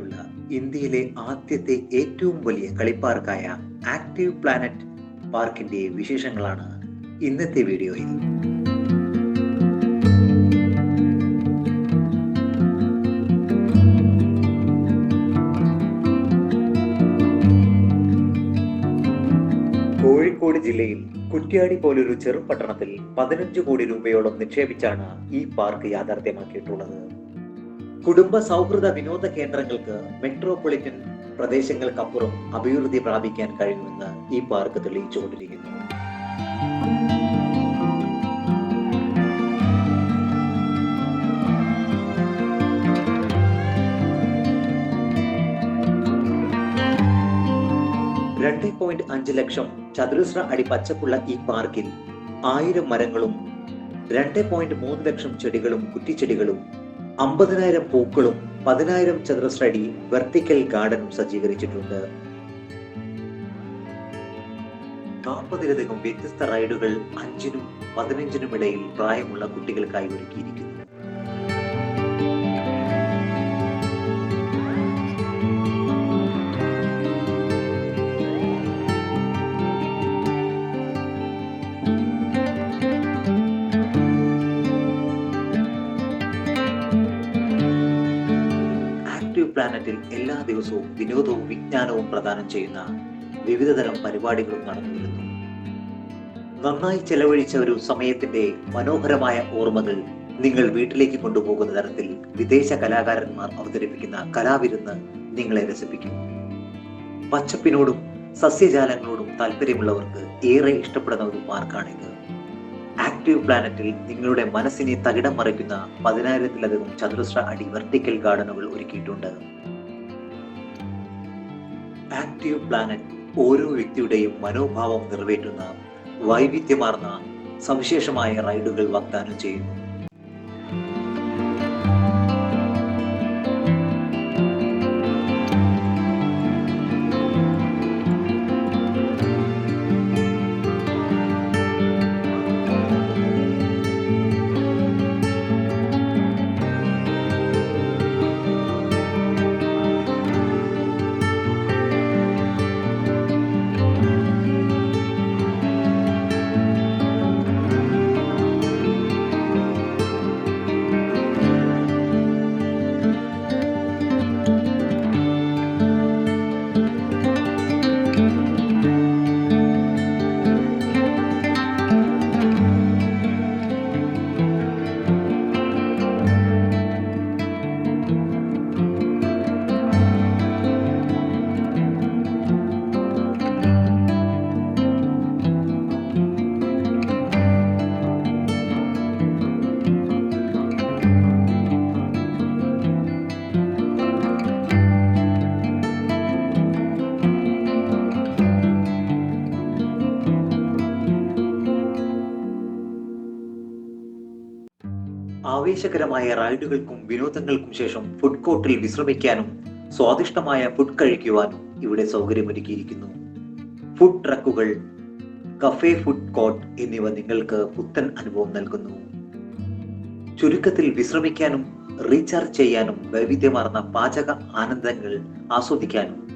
കുട്ടികൾക്കായുള്ള ഇന്ത്യയിലെ ആദ്യത്തെ ഏറ്റവും വലിയ കളിപ്പാർക്കായ ആക്റ്റീവ് പ്ലാനറ്റ് പാർക്കിന്റെ വിശേഷങ്ങളാണ് ഇന്നത്തെ വീഡിയോയിൽ. കോഴിക്കോട് ജില്ലയിൽ കുറ്റ്യാടി പോലൊരു ചെറുപട്ടണത്തിൽ പതിനഞ്ച് കോടി രൂപയോളം നിക്ഷേപിച്ചാണ് ഈ പാർക്ക് യാഥാർത്ഥ്യമാക്കിയിട്ടുള്ളത്. കുടുംബ സൗഹൃദ വിനോദ കേന്ദ്രങ്ങൾക്ക് മെട്രോപൊളിറ്റൻ പ്രദേശങ്ങൾക്കപ്പുറം അഭിവൃദ്ധി പ്രാപിക്കാൻ കഴിയുമെന്ന് ഈ പാർക്ക് തെളിയിച്ചുകൊണ്ടിരിക്കുന്നു. രണ്ട് പോയിന്റ് അഞ്ച് ലക്ഷം ചതുരശ്ര അടി പച്ചപ്പുള്ള ഈ പാർക്കിൽ ആയിരം മരങ്ങളും രണ്ട് പോയിന്റ് മൂന്ന് ലക്ഷം ചെടികളും കുറ്റിച്ചെടികളും അമ്പതിനായിരം പൂക്കളും പതിനായിരം ചതുരശ്ര അടി വെർട്ടിക്കൽ ഗാർഡനും സജ്ജീകരിച്ചിട്ടുണ്ട്. നാൽപ്പതിലധികം വ്യത്യസ്ത റൈഡുകൾ അഞ്ചിനും പതിനഞ്ചിനും ഇടയിൽ പ്രായമുള്ള കുട്ടികൾക്കായി ഒരുക്കിയിരിക്കുന്നു. എല്ലാ ദിവസവും വിനോദവും വിജ്ഞാനവും പ്രദാനം ചെയ്യുന്ന വിവിധതരം പരിപാടികളും നടന്നു വരുന്നു നന്നായി ചെലവഴിച്ച ഒരു സമയത്തിന്റെ മനോഹരമായ ഓർമ്മകൾ നിങ്ങൾ വീട്ടിലേക്ക് കൊണ്ടുപോകുന്ന തരത്തിൽ വിദേശ കലാകാരന്മാർ അവതരിപ്പിക്കുന്ന കലാവിരുന്ന് നിങ്ങളെ രസിപ്പിക്കും. പച്ചപ്പിനോടും സസ്യജാലങ്ങളോടും താല്പര്യമുള്ളവർക്ക് ഏറെ ഇഷ്ടപ്പെടുന്ന ഒരു മാർക്കാണിത് ആക്റ്റീവ് പ്ലാനറ്റിൽ നിങ്ങളുടെ മനസ്സിനെ തകിടം മറിക്കുന്ന പതിനായിരത്തിലധികം ചതുരശ്ര അടി വെർട്ടിക്കൽ ഗാർഡനുകൾ ഒരുക്കിയിട്ടുണ്ട്. ആക്റ്റീവ് പ്ലാനറ്റ് ഓരോ വ്യക്തിയുടെയും മനോഭാവം നിറവേറ്റുന്ന വൈവിധ്യമാർന്ന സവിശേഷമായ റൈഡുകൾ വാഗ്ദാനം ചെയ്യുന്നു. ആവേശകരമായ റൈഡുകൾക്കും വിനോദങ്ങൾക്കും ശേഷം ഫുഡ് കോർട്ടിൽ വിശ്രമിക്കാനും സ്വാദിഷ്ടമായ ഫുഡ് കഴിക്കുവാനും ഇവിടെ സൗകര്യമൊരുക്കിയിരിക്കുന്നു. ഫുഡ് ട്രക്കുകൾ കഫേ ഫുഡ് കോർട്ട് എന്നിവ നിങ്ങൾക്ക് പുത്തൻ അനുഭവം നൽകുന്നു. ചുരുക്കത്തിൽ വിശ്രമിക്കാനും റീചാർജ് ചെയ്യാനും വൈവിധ്യമാർന്ന പാചക ആനന്ദങ്ങൾ ആസ്വദിക്കാനും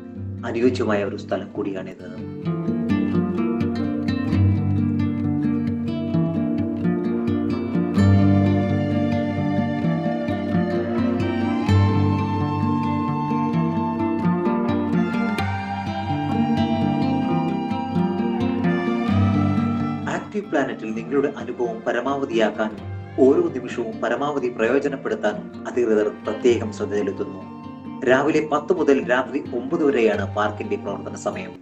അനുയോജ്യമായ ഒരു സ്ഥലം കൂടിയാണിത്. ആക്റ്റീവ് പ്ലാനറ്റിൽ നിങ്ങളുടെ അനുഭവം പരമാവധിയാക്കാനും ഓരോ നിമിഷവും പരമാവധി പ്രയോജനപ്പെടുത്താനും അധികൃതർ പ്രത്യേകം ശ്രദ്ധ ചെലുത്തുന്നു രാവിലെ പത്ത് മുതൽ രാത്രി ഒമ്പത് വരെയാണ് പാർക്കിന്റെ പ്രവർത്തന സമയം.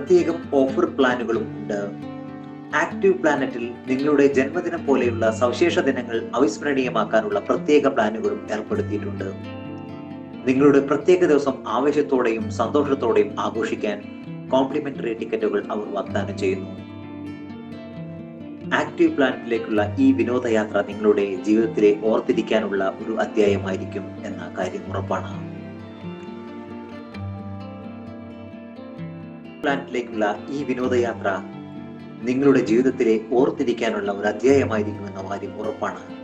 പ്രത്യേകം ഓഫർ പ്ലാനുകളും ഉണ്ട്. ആക്റ്റീവ് പ്ലാനറ്റിൽ നിങ്ങളുടെ ജന്മദിനം പോലെയുള്ള സവിശേഷ ദിനങ്ങൾ അവിസ്മരണീയമാക്കാനുള്ള പ്രത്യേക പ്ലാനുകളും ഏർപ്പെടുത്തിയിട്ടുണ്ട്. നിങ്ങളുടെ പ്രത്യേക ദിവസം ആവേശത്തോടെയും സന്തോഷത്തോടെയും ആഘോഷിക്കാൻ കോംപ്ലിമെന്ററി ടിക്കറ്റുകൾ അവർ വാഗ്ദാനം ചെയ്യുന്നു. ആക്റ്റീവ് പ്ലാനറ്റിലേക്കുള്ള ഈ വിനോദയാത്ര നിങ്ങളുടെ ജീവിതത്തിലെ ഓർത്തിരിക്കാനുള്ള ഒരു അധ്യായമായിരിക്കും എന്ന കാര്യം ഉറപ്പാണ്. പ്ലാനറ്റിലേക്കുള്ള ഈ വിനോദയാത്ര നിങ്ങളുടെ ജീവിതത്തിലെ ഓർത്തിരിക്കാനുള്ള ഒരു അധ്യായമായിരിക്കുമെന്ന കാര്യം ഉറപ്പാണ്.